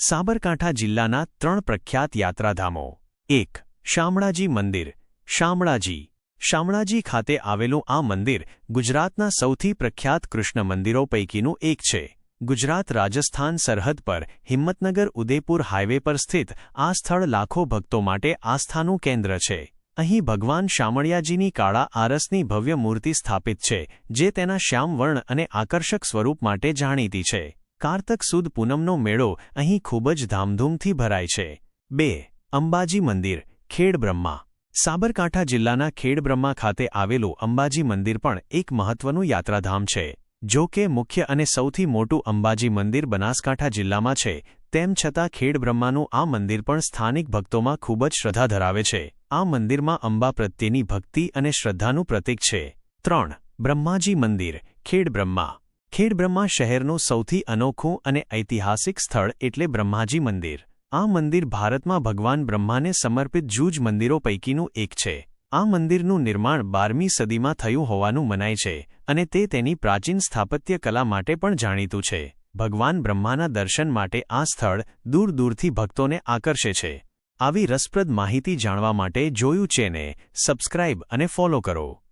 સાબરકાંઠા જિલ્લાના ત્રણ પ્રખ્યાત યાત્રાધામો. એક, શામળાજી મંદિર. શામળાજી. શામળાજી ખાતે આવેલું આ મંદિર ગુજરાતના સૌથી પ્રખ્યાત કૃષ્ણ મંદિરો પૈકીનું એક છે. ગુજરાત રાજસ્થાન સરહદ પર હિંમતનગર ઉદેપુર હાઇવે પર સ્થિત આ સ્થળ લાખો ભક્તો માટે આસ્થાનું કેન્દ્ર છે. અહીં ભગવાન શામળિયાજીની કાળા આરસની ભવ્ય મૂર્તિ સ્થાપિત છે, જે તેના શ્યામવર્ણ અને આકર્ષક સ્વરૂપ માટે જાણીતી છે. કારતક સુદ પૂનમનો મેળો અહીં ખૂબ જ ધામધૂમથી ભરાય છે. બે, અંબાજી મંદિર, ખેડબ્રહ્મા. સાબરકાંઠા જિલ્લાના ખેડબ્રહ્મા ખાતે આવેલું અંબાજી મંદિર પણ એક મહત્વનું યાત્રાધામ છે. જો કે મુખ્ય અને સૌથી મોટું અંબાજી મંદિર બનાસકાંઠા જિલ્લામાં છે, તેમ છતાં ખેડબ્રહ્માનું આ મંદિર પણ સ્થાનિક ભક્તોમાં ખૂબ જ શ્રદ્ધા ધરાવે છે. આ મંદિરમાં અંબા પ્રત્યેની ભક્તિ અને શ્રદ્ધાનું પ્રતીક છે. ત્રણ, બ્રહ્માજી મંદિર, ખેડબ્રહ્મા. ખેડબ્રહ્મા શહેરનું સૌથી અનોખું અને ઐતિહાસિક સ્થળ એટલે બ્રહ્માજી મંદિર. આ મંદિર ભારતમાં ભગવાન બ્રહ્માને સમર્પિત જૂજ મંદિરો પૈકીનું એક છે. આ મંદિરનું નિર્માણ બારમી સદીમાં થયું હોવાનું મનાય છે અને તે તેની પ્રાચીન સ્થાપત્ય કલા માટે પણ જાણીતું છે. ભગવાન બ્રહ્માના દર્શન માટે આ સ્થળ દૂર દૂરથી ભક્તોને આકર્ષે છે. આવી રસપ્રદ માહિતી જાણવા માટે જોયું છે ને, સબસ્ક્રાઇબ અને ફોલો કરો.